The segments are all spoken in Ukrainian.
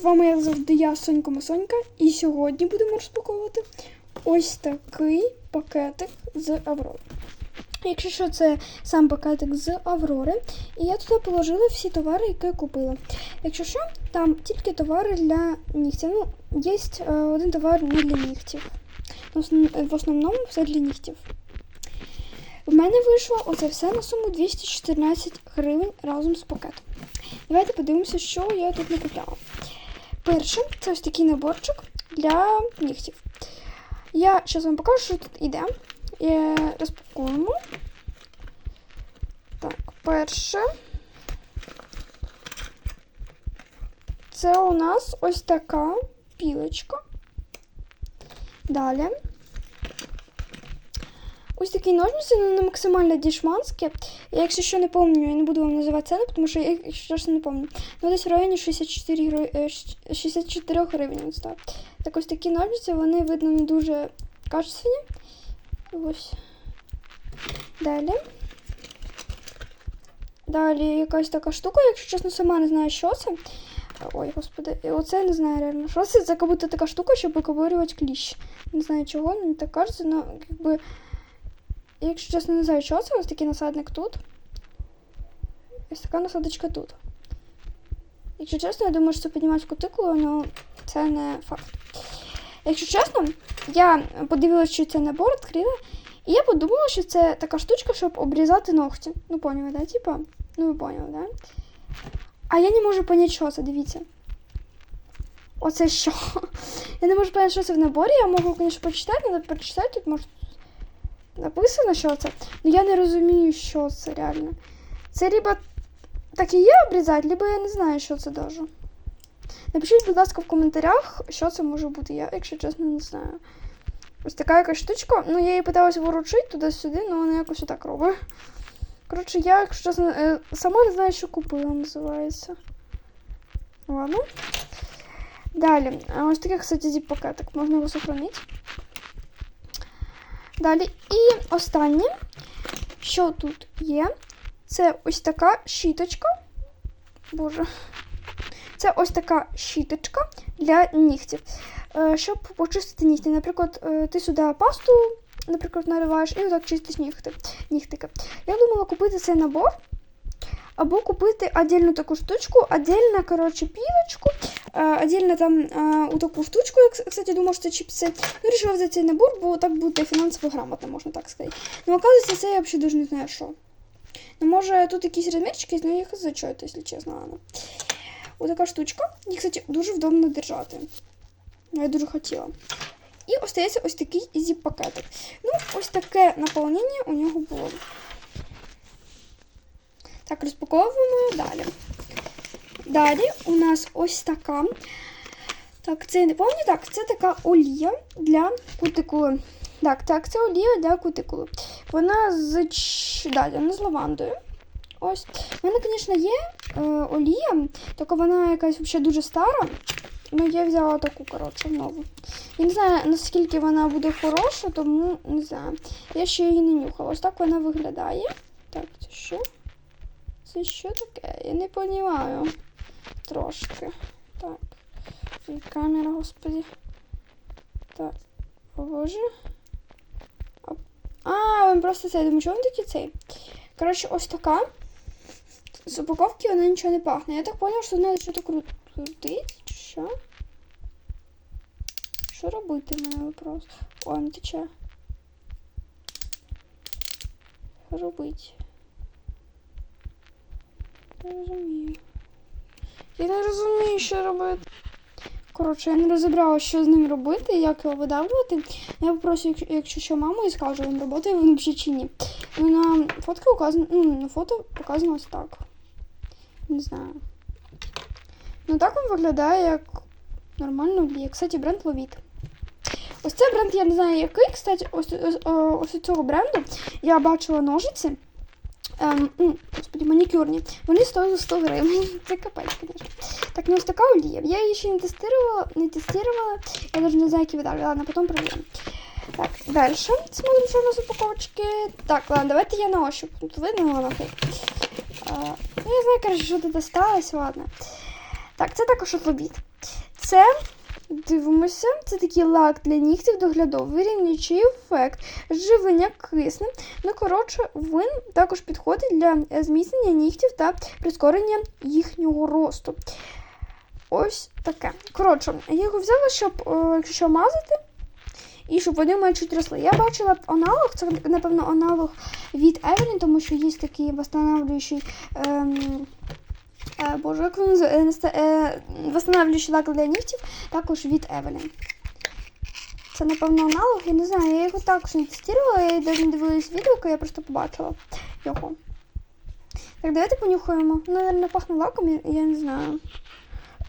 З вами, як завжди, я, Сонька Масонька, і сьогодні будемо розпаковувати ось такий пакетик з Аврори. Якщо що, це сам пакетик з Аврори, і я туди положила всі товари, які я купила. Якщо що, там тільки товари для нігтів. Ну, є е, один товар не для нігтів. В основному все для нігтів. В мене вийшло оце все на суму 214 гривень разом з пакетом. Давайте подивимося, що я тут накупляла. Перше, це ось такий наборчик для нігтів. Я зараз вам покажу, що тут іде. Е, Розпакуємо. Так, перше. Це у нас ось така пілочка. Далі. Ось такі ножниці, ну не максимально дішманські. Я, якщо що не пам'ятаю, я не буду вам називати ціну, тому що я, якщо чесно, не пам'ятаю. Ну, десь в районі 64, гри- е, щ- 64 гривень став. Так ось такі ножниці, вони, видно, не дуже качественні. Ось. Далі. Далі якась така штука, якщо чесно, сама не знаю, що це. Ой, господи, оце я не знаю реально. Що це? Це як будто така штука, щоб виковирювати кліщ. Не знаю чого, мені так кажеться, але якби. Якщо чесно, не знаю, що це, ось такий насадник тут. Ось така насадочка тут. Якщо чесно, я думаю, що це піднімати кутикулу, але це не факт. Якщо чесно, я подивилася, що це набор, відкрила, і я подумала, що це така штучка, щоб обрізати ногті. Ну, поняли, да? Типа, ну ви поняли, да? А я не можу поняти, що це, дивіться. Оце що? Я не можу поняти, що це в наборі. Я можу, звісно, почитати, але почитати тут може написано, що це. Ну я не розумію, що це реально. Це либо так і є обрізати, либо я не знаю, що це даже. Напишіть, будь ласка, в коментарях, що це може бути. Я, якщо чесно, не знаю. Ось така якась штучка. Ну, я її питалася воручити туди-сюди, але вона якось отак робить. Коротше, я, якщо чесно, е, сама не знаю, що купила, називається. Ладно. Далі. А Ось такий, кстати, зіп-пакетик. Можна його сохранити. Далі. І останнє, що тут є, це ось така щіточка. Боже. Це ось така щіточка для нігтів. Е, Щоб почистити нігті. Наприклад, е, ти сюди пасту, наприклад, нариваєш і отак чистиш нігти, нігтики. Я думала купити цей набор. Або купити отдельну таку штучку, отдельно, коротше, пілочку, отдельно там е, у таку штучку, я, кстати, думала, що це чіпси. Ну, вирішила взяти цей набор, бо так буде фінансово грамотно, можна так сказати. Ну, оказується, це я взагалі дуже не знаю, що. Ну, може, тут якісь розмірчики, але я їх зачаю, якщо чесно. Ладно. Ось така штучка. Їх, кстати, дуже вдобно держати. Я дуже хотіла. І остається ось такий зіп-пакетик. Ну, ось таке наповнення у нього було. Так, розпаковуємо далі. Далі у нас ось така. Так, це не пам'ятаю, так, це така олія для кутикули. Так, так, це олія для кутикули. Вона з далі, вона з лавандою. Ось. У мене, звісно, є е, олія, тільки вона якась взагалі дуже стара. Ну, я взяла таку, коротше, нову. Я не знаю, наскільки вона буде хороша, тому не знаю. Я ще її не нюхала. Ось так вона виглядає. Так, це що? Це що таке? Я не розумію. Трошки. Так. І камера, господи. Так. О боже. Оп. А, він просто цей. Думаю, чого він такий цей? Коротше, ось така. З упаковки вона нічого не пахне. Я так поняла, що треба щось кру- крутити. чи Що? Що робити, в мене вопрос? Ой, не тече. Робити? Не розумію. Я не розумію, що робити. Коротше, я не розібрала, що з ним робити, як його видавлювати. Я попрошу, якщо, що маму і скажу, він працює він взагалі чи ні. Ну, на фотки указано, ну, на фото показано ось так. Не знаю. Ну так він виглядає як нормально олія. Кстати, бренд Ловіт. Ось цей бренд, я не знаю який. Кстати, ось, ось, ось у цього бренду я бачила ножиці. Ем, м, господи, манікюрні. Вони стоїли 100 гривень. Це капець, звісно. Так, ну ось така олія. Я її ще не тестувала, не тестувала. Я навіть не знаю, які видали. Ладно, потім проверим. Так, далі. Смотрим, що у нас упаковочки. Так, ладно, давайте я на ощупь. Тут видно, ладно, окей. Ну, я знаю, короче, що тут осталось, ладно. Так, це також алфавіт. Це дивимося, це такий лак для нігтів доглядовий, вирівнюючий ефект, живлення киснем. Ну, коротше, він також підходить для зміцнення нігтів та прискорення їхнього росту. Ось таке. Коротше, я його взяла, щоб, е, якщо мазати, і щоб вони менше росли. Я бачила аналог, це, напевно, аналог від Evelyn, тому що є такий восстанавливающий. Ем, Боже, як він? Е, е, восстанавливающий лак для нігтів, також від Evelyn. Це, напевно, аналог, я не знаю, я його також не тестувала, я навіть не дивилась відео, я просто побачила його. Так, давайте понюхаємо. Ну, наверное, пахне лаком, я, не знаю.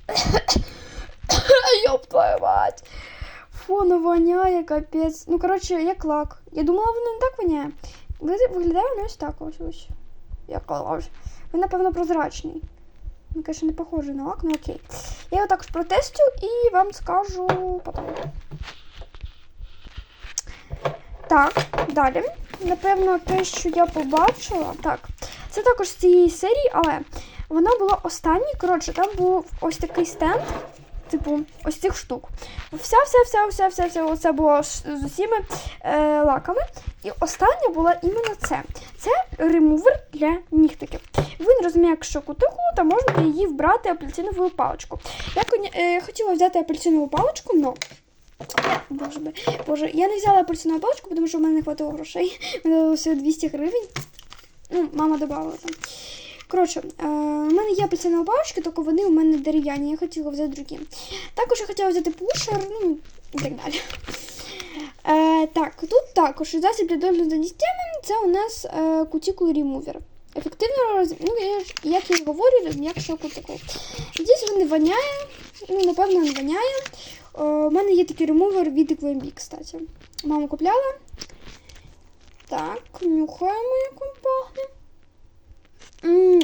Ёб твою мать. Фу, воно воняє, капець. Ну, коротше, як лак. Я думала, воно не так воняє. Виглядає- воно ось так ось ось. Як лак. Він, напевно, прозрачний. Він, звісно, не похожий на лак, ну окей. Я його також протестю і вам скажу потім. Так, далі. Напевно, те, що я побачила. Так, це також з цієї серії, але вона була останній. Коротше, там був ось такий стенд, типу, ось цих штук. Вся, вся, вся, вся, вся, вся, оце було з усіма е, лаками. І остання була іменно це. Це ремувер для нігтиків. Він розм'якшує кутику, та можна її вбрати апельсиновою паличку. Я е, хотіла взяти апельсинову паличку, але Боже, би- Боже, я не взяла апельсинову паличку, тому що в мене не хватило грошей. Мені дало всього 200 гривень. Ну, мама додала там. Коротше, е, у мене є апельсинова паличка, тільки вони у мене дерев'яні, я хотіла взяти другі. Також я хотіла взяти пушер, ну і так далі. Е, так, тут також засіб для догляду за це у нас е, Cuticle Remover. Ефективно роз... ну, я як я говорю, якщо кутикул. Здесь він не воняє, ну, напевно, не воняє. Е, У мене є такий ремувер від EQMB, кстати. Мама купляла. Так, нюхаємо, як він пахне.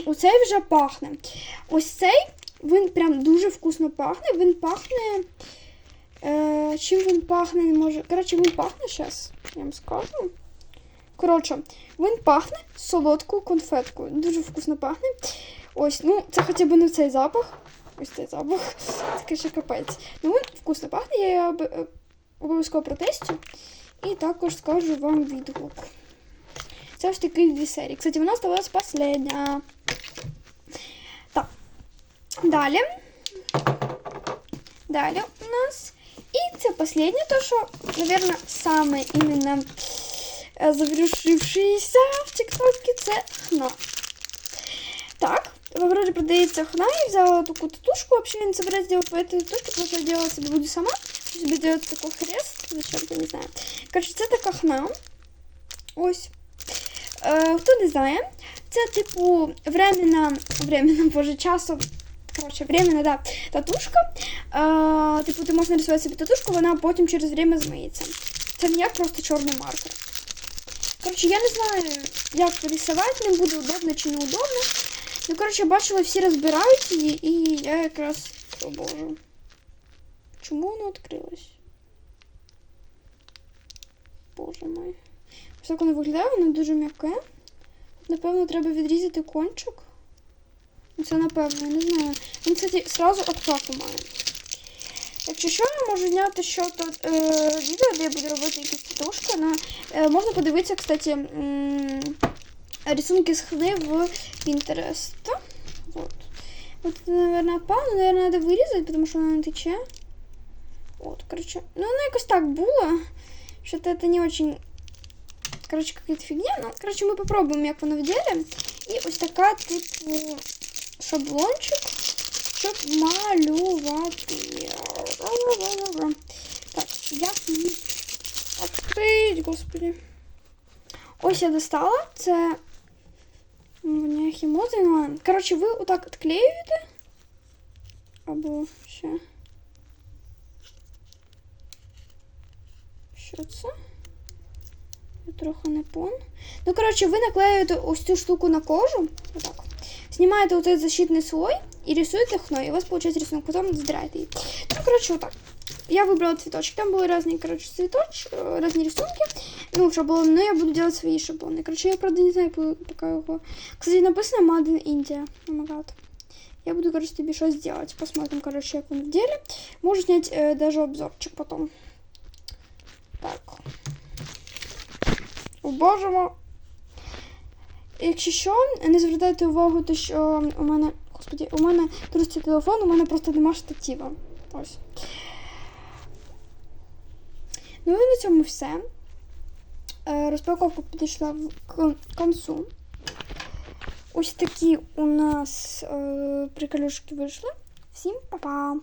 Оцей вже пахне. Ось цей, він прям дуже вкусно пахне. Він пахне. Е, чим він пахне, не може. Коротше, він пахне зараз. Я вам скажу. Коротше, він пахне солодкою конфеткою. Дуже вкусно пахне. Ось, ну, це хоча б не цей запах. Ось цей запах. Це ще капець. Ну, він вкусно пахне, я його обов'язково протестю. І також скажу вам відгук. Це ось такий дві серії. Кстати, вона сталася последня. Так. Далі. Далі у нас. І це последнє, то що, наверное, саме іменно е, завірушившися в тіктокі, це хна. Так, в Авроре продается хна, я взяла такую татушку, вообще я не собираюсь делать по этой татушке, потому что я делать себе буду сама. Себе делать такой хрест, зачем-то, не знаю. Короче, це така хна. Ось. Е, хто не знає, це типу временна, временна, боже, часу. Коротше, временна, да, татушка. Е, типу, ти можеш нарисувати собі татушку, вона потім через время змиється. Це не як просто чорний маркер. Коротше, я не знаю, як рисувати, не буде удобно чи не удобно. Ну, коротше, бачила, всі розбирають її, і я якраз. О боже. Чому воно відкрилось? Боже мой. Ось так воно виглядає, воно дуже м'яке. Напевно, треба відрізати кончик. Ну, Це напевно, я не знаю. Він, кстати, сразу откат у мене. Якщо що, я можу зняти що тут е, відео, де я буду робити якісь татушки. На, е, можна подивитися, кстати, м, рисунки з хни в Pinterest. Вот. Вот это, наверное, пану, наверное, надо вырезать, потому что она не тече. Вот, короче. Ну, оно якось так було. Что-то это не очень... Короче, какая-то фигня. Ну, короче, ми попробуємо, як воно в ділі. І ось така, типу, шаблончик, щоб малювати. Так, як її відкрити, господи. Ось я достала. Це Воняє хімозою. Ну, ладно. Коротше, ви отак відклеюєте. Або ще. Що це? Я трохи не пон. Ну, коротше, ви наклеюєте ось цю штуку на кожу. Отак. Знімаєте оцей защитний слой і рисуєте хно, і у вас виходить рисунок, потім збираєте її. Ну, коротше, отак. Я выбрала цветочек. Там были разные, короче, цветочки, разные рисунки. Ну, шаблон, но я буду делать свои шаблоны. Короче, я, правда, не знаю, по- пока его... Кстати, написано Made in India. Oh my god. Я буду, короче, тебе что сделать. Посмотрим, короче, как он в деле. Можешь снять э, даже обзорчик потом. Так. О. Якщо що, не звертайте увагу, то що у мене. Господі, у мене трусить телефон, у мене просто нема штатива. Ось. Ну і на цьому все. Е, Розпаковка підійшла в концу. Ось такі у нас е, приколюшки вийшли. Всім па-па!